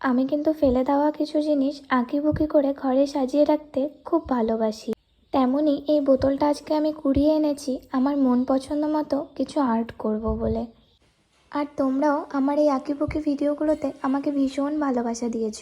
আমি কিন্তু ফেলে দেওয়া কিছু জিনিস আঁকিবুকি করে ঘরে সাজিয়ে রাখতে খুব ভালোবাসি। তেমনই এই বোতলটা আজকে আমি কুড়িয়ে এনেছি আমার মন পছন্দ মতো কিছু আর্ট করব বলে। আর তোমরাও আমার এই আঁকিবুকি ভিডিওগুলোতে আমাকে ভীষণ ভালোবাসা দিয়েছ।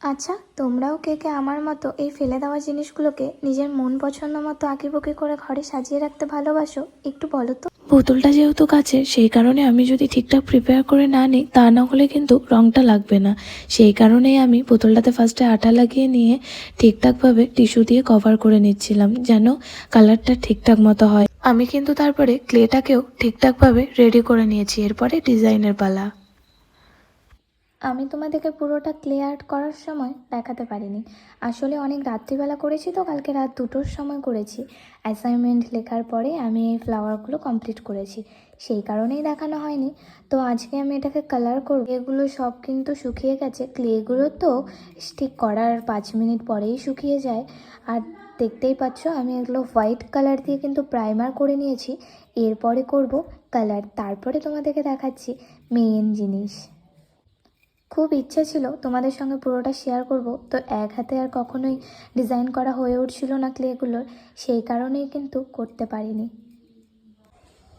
আচ্ছা তোমরাও কে কে আমার মতো এই ফেলে দেওয়া জিনিসগুলোকে নিজের মন পছন্দ মতো আঁকিবুকি করে ঘরে সাজিয়ে রাখতে ভালোবাসো একটু বলো তো? বোতলটা যেহেতু কাছে সেই কারণে আমি যদি ঠিকঠাক প্রিপেয়ার করে না নিই, তা না হলে কিন্তু রঙটা লাগবে না। সেই কারণেই আমি বোতলটাতে ফার্স্টে আঠা লাগিয়ে নিয়ে ঠিকঠাকভাবে টিস্যু দিয়ে কভার করে নিচ্ছিলাম, যেন কালারটা ঠিকঠাক মতো হয়। আমি কিন্তু তারপরে ক্লেটাকেও ঠিকঠাকভাবে রেডি করে নিয়েছি, এরপরে ডিজাইনের পালা। আমি তোমাদেরকে পুরোটা ক্লে আর্ট করার সময় দেখাতে পারিনি। আসলে অনেক রাত্রিবেলা করেছি তো, কালকে রাত দুটোর সময় করেছি। অ্যাসাইনমেন্ট লেখার পরে আমি এই ফ্লাওয়ারগুলো কমপ্লিট করেছি। সেই কারণেই দেখানো হয়নি। তো আজকে আমি এটাকে কালার করব। এগুলো সব কিন্তু শুকিয়ে গেছে। ক্লেগুলো তো ঠিক করার পাঁচ মিনিট পরেই শুকিয়ে যায়। আর দেখতেই পাচ্ছ, আমি এগুলো হোয়াইট কালার দিয়ে কিন্তু প্রাইমার করে নিয়েছি। এরপরে করব কালার তারপরে তোমাদেরকে দেখাচ্ছি মেন জিনিস। খুব ইচ্ছে ছিল তোমাদের সঙ্গে পুরোটা শেয়ার করব। তো এক হাতে আর কখনোই ডিজাইন করা হয়ে উঠছিল না ক্লেগুলোর সেই কারণেই কিন্তু করতে পারিনি।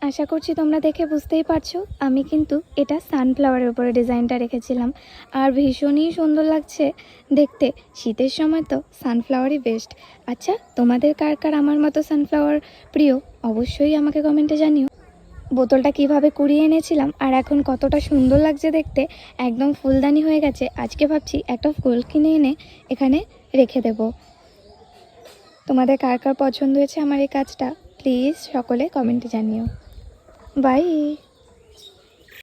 আশা করছি তোমরা দেখে বুঝতেই পারছ, আমি কিন্তু এটা সানফ্লাওয়ারের উপরে ডিজাইনটা রেখেছিলাম। আর ভীষণই সুন্দর লাগছে দেখতে। শীতের সময় তো সানফ্লাওয়ারই বেস্ট আচ্ছা তোমাদের কার কার আমার মতো সানফ্লাওয়ার প্রিয়? অবশ্যই আমাকে কমেন্টে জানিও। বোতলটা কীভাবে কুড়িয়ে এনেছিলাম আর এখন কতটা সুন্দর লাগছে দেখতে, একদম ফুলদানি হয়ে গেছে। আজকে ভাবছি একটা ফুল কিনে এনে এখানে রেখে দেব। তোমাদের কার কার পছন্দ হয়েছে আমার এই কাজটা, প্লিজ সকলে কমেন্টে জানিও। বাই।